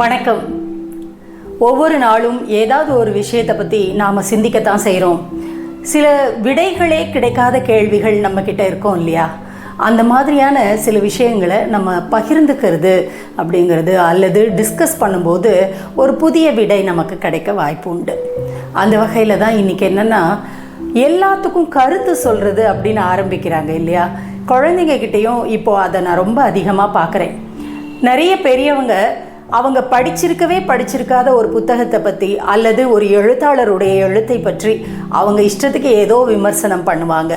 வணக்கம். ஒவ்வொரு நாளும் ஏதாவது ஒரு விஷயத்தை பற்றி நாம் சிந்திக்கத்தான் செய்கிறோம் சில விடைகளே கிடைக்காத கேள்விகள் நம்ம கிட்ட இருக்கோம் இல்லையா? அந்த மாதிரியான சில விஷயங்களை நம்ம பகிர்ந்துக்கிறது அப்படிங்கிறது அல்லது டிஸ்கஸ் பண்ணும்போது ஒரு புதிய விடை நமக்கு கிடைக்க வாய்ப்பு உண்டு. அந்த வகையில் தான் இன்றைக்கி என்னென்னா எல்லாத்துக்கும் கருத்து சொல்கிறது அப்படின்னு ஆரம்பிக்கிறாங்க இல்லையா? குழந்தைங்க கிட்டேயும் இப்போது அதை நான் ரொம்ப அதிகமாக பார்க்குறேன். நிறைய பெரியவங்க அவங்க படிச்சிருக்கவே படிச்சிருக்காத ஒரு புத்தகத்தை பற்றி அல்லது ஒரு எழுத்தாளருடைய எழுத்தை பற்றி அவங்க இஷ்டத்துக்கு ஏதோ விமர்சனம் பண்ணுவாங்க.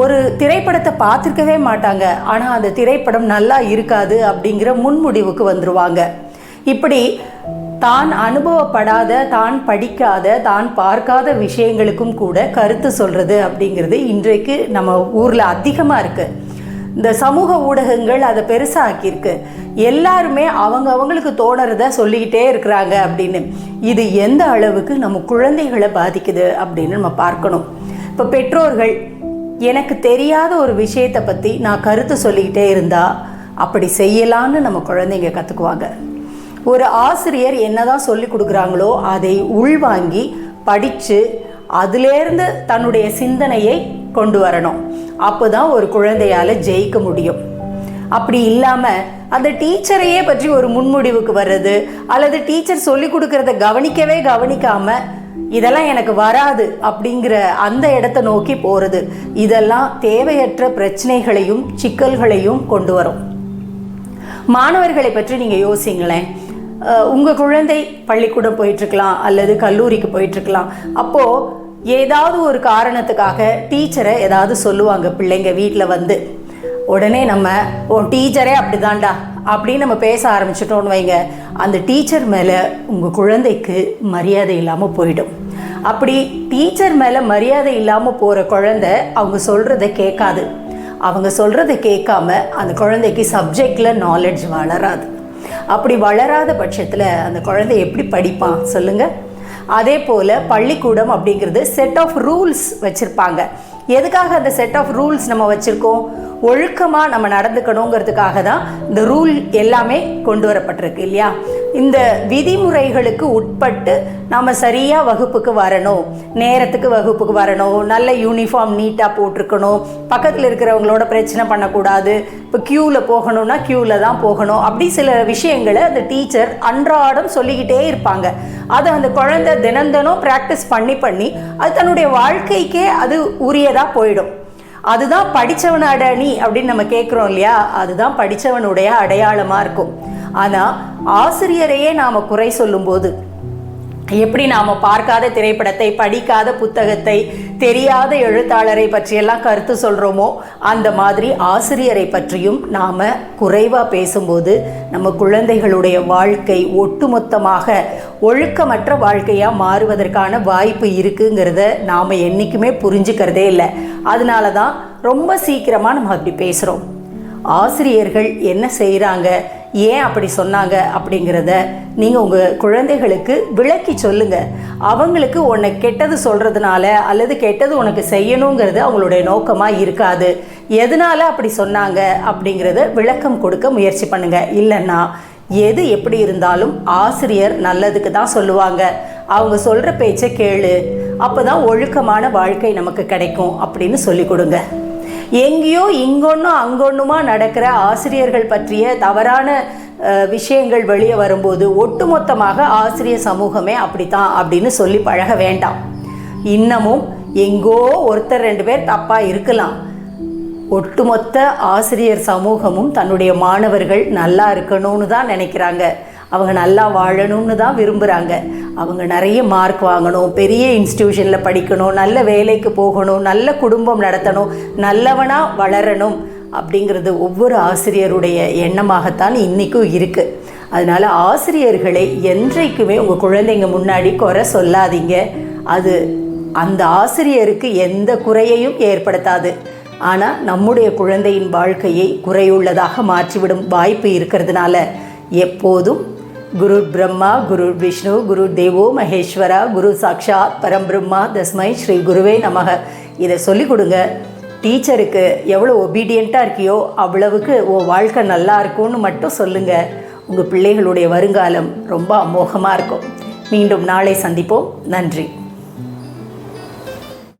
ஒரு திரைப்படத்தை பார்த்துருக்கவே மாட்டாங்க. ஆனால் அந்த திரைப்படம் நல்லா இருக்காது அப்படிங்கிற முன்முடிவுக்கு வந்துருவாங்க. இப்படி தான் அனுபவப்படாத தான் படிக்காத தான் பார்க்காத விஷயங்களுக்கும் கூட கருத்து சொல்கிறது அப்படிங்கிறது இன்றைக்கு நம்ம ஊரில் அதிகமாக இருக்குது இந்த சமூக ஊடகங்கள் அதை பெருசாக்கியிருக்கு. எல்லாருமே அவங்க அவங்களுக்கு தோணுறத சொல்லிக்கிட்டே இருக்கிறாங்க அப்படின்னு. இது எந்த அளவுக்கு நம்ம குழந்தைகளை பாதிக்குது அப்படின்னு நம்ம பார்க்கணும். இப்போ பெற்றோர்கள் எனக்கு தெரியாத ஒரு விஷயத்தை பற்றி நான் கருத்து சொல்லிக்கிட்டே இருந்தா அப்படி செய்யலான்னு நம்ம குழந்தைங்க கற்றுக்குவாங்க ஒரு ஆசிரியர் என்னதான் சொல்லி கொடுக்குறாங்களோ அதை உள்வாங்கி படித்து அதிலேருந்து தன்னுடைய சிந்தனையை கொண்டு வரணும். அப்போ தான் ஒரு குழந்தையால் ஜெயிக்க முடியும். அப்படி இல்லாமல் அந்த டீச்சரையே பற்றி ஒரு முன்முடிவுக்கு வர்றது அல்லது டீச்சர் சொல்லி கொடுக்கறத கவனிக்கவே கவனிக்காம இதெல்லாம் எனக்கு வராது அப்படிங்கிற அந்த இடத்த நோக்கி போகிறது இதெல்லாம் தேவையற்ற பிரச்சனைகளையும் சிக்கல்களையும் கொண்டு வரும். மாணவர்களை பற்றி நீங்கள் யோசிங்களேன். உங்கள் குழந்தை பள்ளிக்கூடம் போயிட்டுருக்கலாம் அல்லது கல்லூரிக்கு போயிட்டுருக்கலாம் அப்போது ஏதாவது ஒரு காரணத்துக்காக டீச்சரை ஏதாவது சொல்லுவாங்க பிள்ளைங்க வீட்டில் வந்து. உடனே நம்ம ஓ டீச்சரே அப்படிதான்டா அப்படின்னு நம்ம பேச ஆரம்பிச்சிட்டோன்னு வைங்க. அந்த டீச்சர் மேலே உங்கள் குழந்தைக்கு மரியாதை இல்லாமல் போயிடும். அப்படி டீச்சர் மேலே மரியாதை இல்லாமல் போகிற குழந்தை அவங்க சொல்கிறத கேட்காது. அவங்க சொல்கிறத கேட்காம அந்த குழந்தைக்கு சப்ஜெக்டில் நாலெட்ஜ் வளராது. அப்படி வளராத பட்சத்தில் அந்த குழந்தை எப்படி படிப்பான்? சொல்லுங்கள் அதே போல் பள்ளிக்கூடம் அப்படிங்கிறது செட் ஆஃப் ரூல்ஸ் வச்சுருப்பாங்க. எதுக்காக அந்த செட் ஆஃப் ரூல்ஸ் நம்ம வச்சுருக்கோம்? ஒழுக்கமாக நம்ம நடந்துக்கணுங்கிறதுக்காக தான் இந்த ரூல் எல்லாமே கொண்டு வரப்பட்டிருக்கு இல்லையா? இந்த விதிமுறைகளுக்கு உட்பட்டு நாம் சரியாக வகுப்புக்கு வரணும் நேரத்துக்கு வகுப்புக்கு வரணும் நல்ல யூனிஃபார்ம் நீட்டாக போட்டிருக்கணும் பக்கத்தில் இருக்கிறவங்களோட பிரச்சனை பண்ணக்கூடாது இப்போ க்யூவில் போகணும்னா க்யூவில் தான் போகணும் அப்படி சில விஷயங்களை அந்த டீச்சர் அன்றாடம் சொல்லிக்கிட்டே இருப்பாங்க. அதை அந்த குழந்தை தினம் தினம் ப்ராக்டிஸ் பண்ணி பண்ணி அது தன்னுடைய வாழ்க்கைக்கே அது உரியதாக போயிடும். அதுதான் படித்தவன் அடனி அப்படின்னு நம்ம கேட்குறோம் இல்லையா? அதுதான் படித்தவனுடைய அடையாளமாக இருக்கும். ஆனால் ஆசிரியரையே நாம் குறை சொல்லும்போது எப்படி நாம் பார்க்காத திரைப்படத்தை படிக்காத புத்தகத்தை தெரியாத எழுத்தாளரை பற்றியெல்லாம் கருத்து சொல்கிறோமோ அந்த மாதிரி ஆசிரியரை பற்றியும் நாம் குறைவாக பேசும்போது நம்ம குழந்தைகளுடைய வாழ்க்கை ஒட்டுமொத்தமாக ஒழுக்கமற்ற வாழ்க்கையாக மாறுவதற்கான வாய்ப்பு இருக்குங்கிறத நாம் என்றைக்குமே புரிஞ்சுக்கிறதே இல்லை. அதனால தான் ரொம்ப சீக்கிரமாக நம்ம அப்படி பேசுகிறோம் ஆசிரியர்கள் என்ன செய்கிறாங்க ஏன் அப்படி சொன்னாங்க? அப்படிங்கிறத நீங்கள் உங்கள் குழந்தைகளுக்கு விளக்கி சொல்லுங்கள் அவங்களுக்கு உன்னை கெட்டது சொல்கிறதுனால அல்லது கெட்டது உனக்கு செய்யணுங்கிறது அவங்களுடைய நோக்கமாக இருக்காது. எதனால் அப்படி சொன்னாங்க? அப்படிங்கிறத விளக்கம் கொடுக்க முயற்சி பண்ணுங்கள் இல்லைன்னா எது எப்படி இருந்தாலும் ஆசிரியர் நல்லதுக்கு தான் சொல்லுவாங்க. அவங்க சொல்கிற பேச்சை கேளு. அப்போ தான் ஒழுக்கமான வாழ்க்கை நமக்கு கிடைக்கும் அப்படின்னு சொல்லி கொடுங்க. எங்கேயோ இங்கொன்னும் அங்கொன்னுமா நடக்கிற ஆசிரியர்கள் பற்றிய தவறான விஷயங்கள் வெளியே வரும்போது ஒட்டுமொத்தமாக ஆசிரியர் சமூகமே அப்படித்தான் அப்படின்னு சொல்லி பழக வேண்டாம். இன்னமும் எங்கோ ஒருத்தர் ரெண்டு பேர் தப்பாக இருக்கலாம். ஒட்டுமொத்த ஆசிரியர் சமூகமும் தன்னுடைய மாணவர்கள் நல்லா இருக்கணும்னு தான் நினைக்கிறாங்க. அவங்க நல்லா வாழணும்னு தான் விரும்புகிறாங்க அவங்க நிறைய மார்க் வாங்கணும் பெரிய இன்ஸ்டியூஷனில் படிக்கணும் நல்ல வேலைக்கு போகணும் நல்ல குடும்பம் நடத்தணும் நல்லவனாக வளரணும் அப்படிங்கிறது ஒவ்வொரு ஆசிரியருடைய எண்ணமாகத்தான் இன்றைக்கும் இருக்குது அதனால் ஆசிரியர்களை என்றைக்குமே உங்கள் குழந்தைங்க முன்னாடி குறை சொல்லாதீங்க. அது அந்த ஆசிரியருக்கு எந்த குறையையும் ஏற்படுத்தாது. ஆனால் நம்முடைய குழந்தையின் வாழ்க்கையை குறையுள்ளதாக மாற்றிவிடும் வாய்ப்பு இருக்கிறதுனால எப்போதும் குரு பிரம்மா குரு விஷ்ணு குரு தேவோ மகேஸ்வரா குரு சாக்ஷாத் பரம்பிரம்மா தஸ்மை ஸ்ரீ குருவே நமக. இதை சொல்லிக் கொடுங்க. டீச்சருக்கு எவ்வளோ ஒபீடியண்ட்டாக இருக்கியோ அவ்வளவுக்கு உன் வாழ்க்கை நல்லா இருக்கும்னு மட்டும் சொல்லுங்கள் உங்கள் பிள்ளைகளுடைய வருங்காலம் ரொம்ப அமோகமாக இருக்கும். மீண்டும் நாளை சந்திப்போம். நன்றி.